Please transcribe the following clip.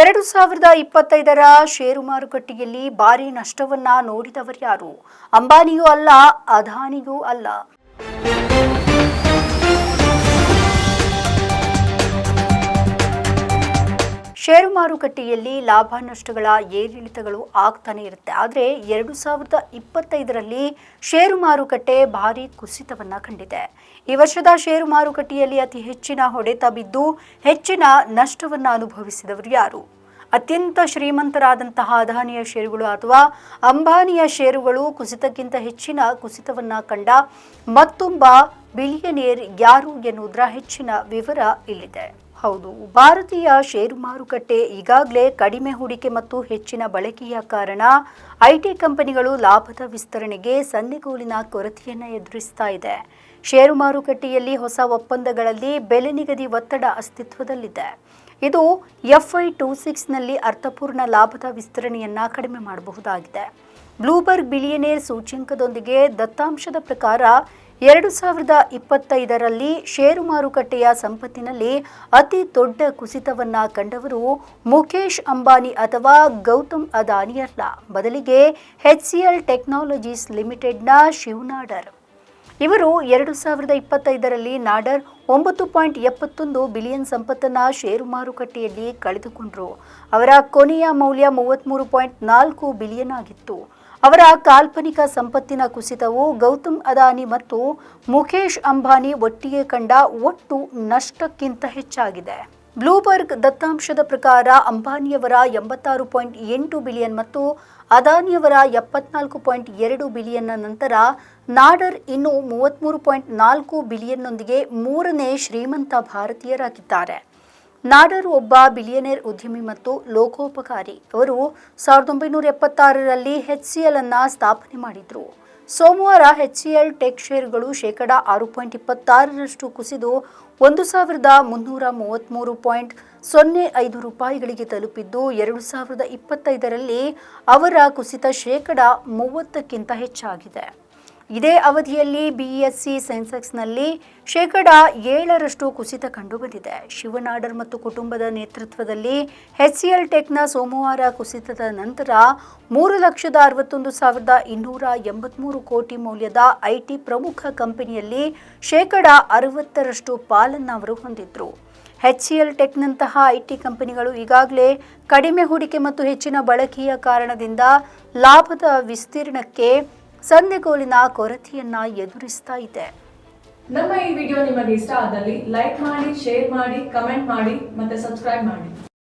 ಎರಡು ಸಾವಿರದ ಇಪ್ಪತ್ತೈದರ ಷೇರು ಮಾರುಕಟ್ಟೆಯಲ್ಲಿ ಭಾರಿ ನಷ್ಟವನ್ನ ನೋಡಿದವರ್ಯಾರು ಅಂಬಾನಿಯೂ ಅಲ್ಲ ಅದಾನಿಗೂ ಅಲ್ಲ. ಷೇರು ಮಾರುಕಟ್ಟೆಯಲ್ಲಿ ಲಾಭ ನಷ್ಟಗಳ ಏರಿಳಿತಗಳು ಆಗ್ತಾನೆ ಇರುತ್ತೆ. ಆದರೆ ಎರಡು ಸಾವಿರದ ಇಪ್ಪತ್ತೈದರಲ್ಲಿ ಷೇರು ಮಾರುಕಟ್ಟೆ ಭಾರಿ ಕುಸಿತವನ್ನ ಕಂಡಿದೆ. ಈ ವರ್ಷದ ಷೇರು ಮಾರುಕಟ್ಟೆಯಲ್ಲಿ ಅತಿ ಹೆಚ್ಚಿನ ಹೊಡೆತ ಬಿದ್ದು ಹೆಚ್ಚಿನ ನಷ್ಟವನ್ನ ಅನುಭವಿಸಿದವರು ಯಾರು? ಅತ್ಯಂತ ಶ್ರೀಮಂತರಾದಂತಹ ಅದಾನಿಯ ಷೇರುಗಳು ಅಥವಾ ಅಂಬಾನಿಯ ಷೇರುಗಳು ಕುಸಿತಕ್ಕಿಂತ ಹೆಚ್ಚಿನ ಕುಸಿತವನ್ನ ಕಂಡ ಮತ್ತೊಬ್ಬ ಬಿಲಿಯನೇರ್ ಯಾರು ಎನ್ನುವುದರ ಹೆಚ್ಚಿನ ವಿವರ ಇಲ್ಲಿದೆ. ಹೌದು. ಭಾರತೀಯ ಷೇರು ಮಾರುಕಟ್ಟೆ ಈಗಾಗಲೇ ಕಡಿಮೆ ಹೂಡಿಕೆ ಮತ್ತು ಹೆಚ್ಚಿನ ಬಳಕೆಯ ಕಾರಣ ಐಟಿ ಕಂಪನಿಗಳು ಲಾಭದ ವಿಸ್ತರಣೆಗೆ ಸನ್ನಿಗೋಲಿನ ಕೊರತೆಯನ್ನು ಎದುರಿಸ್ತಾ ಇದೆ. ಷೇರು ಮಾರುಕಟ್ಟೆಯಲ್ಲಿ ಹೊಸ ಒಪ್ಪಂದಗಳಲ್ಲಿ ಬೆಲೆ ನಿಗದಿ ಒತ್ತಡ ಅಸ್ತಿತ್ವದಲ್ಲಿದೆ. ಇದು ಎಫ್ಐ ಟೂ ಸಿಕ್ಸ್ನಲ್ಲಿ ಅರ್ಥಪೂರ್ಣ ಲಾಭದ ವಿಸ್ತರಣೆಯನ್ನು ಕಡಿಮೆ ಮಾಡಬಹುದಾಗಿದೆ. ಬ್ಲೂಬರ್ಗ್ ಬಿಲಿಯನೇರ್ ಸೂಚ್ಯಂಕದೊಂದಿಗೆ ದತ್ತಾಂಶದ ಪ್ರಕಾರ ಎರಡು ಸಾವಿರದ ಇಪ್ಪತ್ತೈದರಲ್ಲಿ ಷೇರು ಮಾರುಕಟ್ಟೆಯ ಸಂಪತ್ತಿನಲ್ಲಿ ಅತಿ ದೊಡ್ಡ ಕುಸಿತವನ್ನ ಕಂಡವರು ಮುಖೇಶ್ ಅಂಬಾನಿ ಅಥವಾ ಗೌತಮ್ ಅದಾನಿಯಲ್ಲ ಬದಲಿಗೆ ಎಲ್ ಟೆಕ್ನಾಲಜೀಸ್ ಲಿಮಿಟೆಡ್ನ ಶಿವನಾಡರ್. ಇವರು ಎರಡು ಸಾವಿರದ ಇಪ್ಪತ್ತೈದರಲ್ಲಿ ನಾಡರ್ ಒಂಬತ್ತು ಪಾಯಿಂಟ್ ಎಪ್ಪತ್ತೊಂದು ಬಿಲಿಯನ್ ಸಂಪತ್ತನ್ನ ಷೇರು ಮಾರುಕಟ್ಟೆಯಲ್ಲಿ ಕಳೆದುಕೊಂಡರು. ಅವರ ಕೊನೆಯ ಮೌಲ್ಯ ಮೂವತ್ತ್ಮೂರು ಪಾಯಿಂಟ್ ನಾಲ್ಕು ಬಿಲಿಯನ್ ಆಗಿತ್ತು. ಅವರ ಕಾಲ್ಪನಿಕ ಸಂಪತ್ತಿನ ಕುಸಿತವು ಗೌತಮ್ ಅದಾನಿ ಮತ್ತು ಮುಖೇಶ್ ಅಂಬಾನಿ ಒಟ್ಟಿಗೆ ಕಂಡ ಒಟ್ಟು ನಷ್ಟಕ್ಕಿಂತ ಹೆಚ್ಚಾಗಿದೆ. ಬ್ಲೂಬರ್ಗ್ ದತ್ತಾಂಶದ ಪ್ರಕಾರ ಅಂಬಾನಿಯವರ ಎಂಬತ್ತಾರು ಪಾಯಿಂಟ್ ಎಂಟು ಬಿಲಿಯನ್ ಮತ್ತು ಅದಾನಿಯವರ ಎಪ್ಪತ್ನಾಲ್ಕು ಪಾಯಿಂಟ್ ಎರಡು ಬಿಲಿಯನ್ನ ನಂತರ ನಾಡರ್ ಇನ್ನು ಮೂವತ್ತ್ಮೂರು ಪಾಯಿಂಟ್ ನಾಲ್ಕು ಬಿಲಿಯನ್ನೊಂದಿಗೆ ಮೂರನೇ ಶ್ರೀಮಂತ ಭಾರತೀಯರಾಗಿದ್ದಾರೆ. ನಾಡರ್ ಒಬ್ಬ ಬಿಲಿಯನೇರ್ ಉದ್ಯಮಿ ಮತ್ತು ಲೋಕೋಪಕಾರಿ. ಅವರು ಸಾವಿರದ ಒಂಬೈನೂರ ಎಪ್ಪತ್ತಾರರಲ್ಲಿ ಎಚ್ ಸಿ ಎಲ್ ಅನ್ನು ಸ್ಥಾಪನೆ ಮಾಡಿದ್ರು. ಸೋಮವಾರ ಎಚ್ ಸಿ ಎಲ್ ಟೆಕ್ ಶೇರ್ಗಳು ಶೇಕಡ ಆರು ಪಾಯಿಂಟ್ ಇಪ್ಪತ್ತಾರರಷ್ಟು ಕುಸಿದು ಒಂದು ಸಾವಿರದ ಮುನ್ನೂರ ಮೂವತ್ತ್ಮೂರು ಪಾಯಿಂಟ್ ಸೊನ್ನೆ ಐದು ರೂಪಾಯಿಗಳಿಗೆ ತಲುಪಿದ್ದು ಎರಡು ಸಾವಿರದ ಇಪ್ಪತ್ತೈದರಲ್ಲಿ ಅವರ ಕುಸಿತ ಶೇಕಡ ಮೂವತ್ತಕ್ಕಿಂತ ಹೆಚ್ಚಾಗಿದೆ. ಇದೇ ಅವಧಿಯಲ್ಲಿ ಬಿಇಎಸ್ಸಿ ಸೆನ್ಸೆಕ್ಸ್ನಲ್ಲಿ ಶೇಕಡ ಏಳರಷ್ಟು ಕುಸಿತ ಕಂಡುಬಂದಿದೆ. ಶಿವನಾಡರ್ ಮತ್ತು ಕುಟುಂಬದ ನೇತೃತ್ವದಲ್ಲಿ ಎಚ್ಸಿಎಲ್ ಟೆಕ್ನ ಸೋಮವಾರ ಕುಸಿತದ ನಂತರ ಮೂರು ಲಕ್ಷದ ಅರವತ್ತೊಂದು ಸಾವಿರದ ಇನ್ನೂರ ಎಂಬತ್ಮೂರು ಕೋಟಿ ಮೌಲ್ಯದ ಐಟಿ ಪ್ರಮುಖ ಕಂಪನಿಯಲ್ಲಿ ಶೇಕಡ ಅರವತ್ತರಷ್ಟು ಪಾಲನ್ನು ಅವರು ಹೊಂದಿದ್ರು. ಎಲ್ ಟೆಕ್ನಂತಹ ಐಟಿ ಕಂಪನಿಗಳು ಈಗಾಗಲೇ ಕಡಿಮೆ ಹೂಡಿಕೆ ಮತ್ತು ಹೆಚ್ಚಿನ ಬಳಕೆಯ ಕಾರಣದಿಂದ ಲಾಭದ ವಿಸ್ತೀರ್ಣಕ್ಕೆ ಸಂದೆಗೋಲಿನ ಕೊರತೆಯನ್ನ ಎದುರಿಸ್ತಾ ಇದೆ. ನಮ್ಮ ಈ ವಿಡಿಯೋ ನಿಮಗೆ ಇಷ್ಟ ಆದಲ್ಲಿ ಲೈಕ್ ಮಾಡಿ, ಶೇರ್ ಮಾಡಿ, ಕಮೆಂಟ್ ಮಾಡಿ ಮತ್ತೆ ಸಬ್ಸ್ಕ್ರೈಬ್ ಮಾಡಿ.